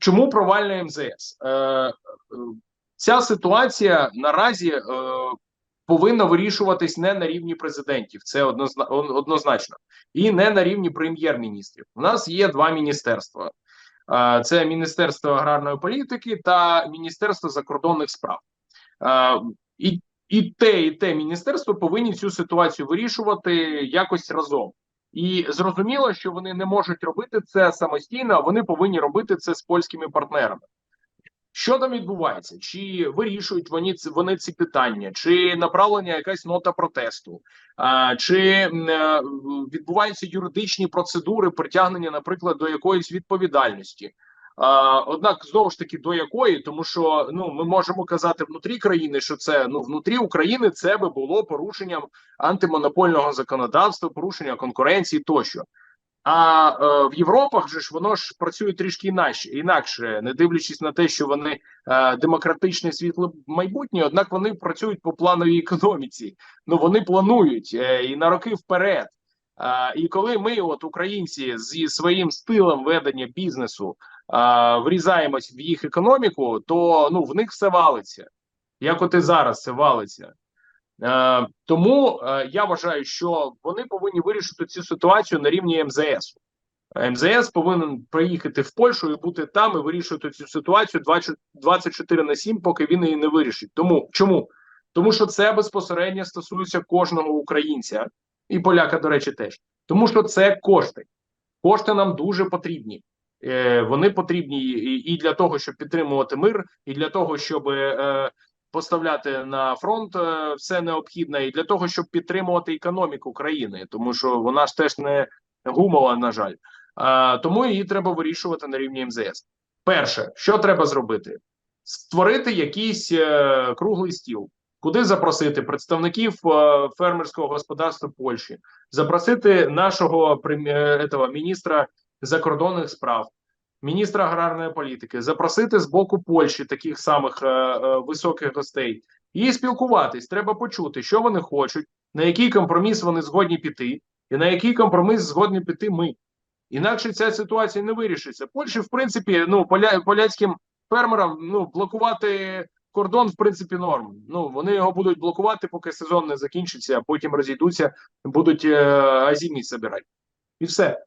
чому провальна МЗС? Е, е, ця ситуація наразі е, повинна вирішуватись не на рівні президентів, це однозна, однозначно, і не на рівні прем'єр-міністрів. У нас є два міністерства: Е, це Міністерство аграрної політики та Міністерство закордонних справ. Е, і і те, і те міністерство повинні цю ситуацію вирішувати якось разом. І зрозуміло, що вони не можуть робити це самостійно, а вони повинні робити це з польськими партнерами. Що там відбувається? Чи вирішують вони вони ці питання, чи направлення якась нота протесту, а, чи е, відбуваються юридичні процедури притягнення, наприклад, до якоїсь відповідальності? Однак знову ж таки до якої, тому що ну ми можемо казати внутрі країни, що це ну внутрі України це би було порушенням антимонопольного законодавства, порушення конкуренції тощо. А е, в Європах же ж воно ж працює трішки інакше, інакше, не дивлячись на те, що вони е, демократичне світле майбутнє, однак вони працюють по плановій економіці. Ну вони планують е, і на роки вперед. Е, і коли ми, от українці, зі своїм стилем ведення бізнесу врізаємось в їх економіку, то ну в них все валиться. Як от і зараз це валиться. Е, тому е, я вважаю, що вони повинні вирішити цю ситуацію на рівні МЗС. МЗС повинен приїхати в Польщу і бути там і вирішувати цю ситуацію 24 на 7, поки він її не вирішить. Тому чому? Тому що це безпосередньо стосується кожного українця і поляка, до речі, теж тому, що це кошти. Кошти нам дуже потрібні. Е, Вони потрібні і, для того, щоб підтримувати мир, і для того, щоб е, поставляти на фронт е, все необхідне і для того, щоб підтримувати економіку країни, тому що вона ж теж не гумова, на жаль. Тому її треба вирішувати на рівні МЗС. Перше, що треба зробити, створити якийсь круглий стіл, куди запросити представників фермерського господарства Польщі, запросити нашого этого, міністра закордонних справ міністра аграрної політики, запросити з боку Польщі таких самих е, е, високих гостей і спілкуватись. Треба почути, що вони хочуть, на який компроміс вони згодні піти, і на який компроміс згодні піти ми. Інакше ця ситуація не вирішиться. Польщі, в принципі, ну поля, поляцьким фермерам ну блокувати кордон, в принципі, норм. Ну вони його будуть блокувати, поки сезон не закінчиться, а потім розійдуться, будуть е, азімі збирати. І все.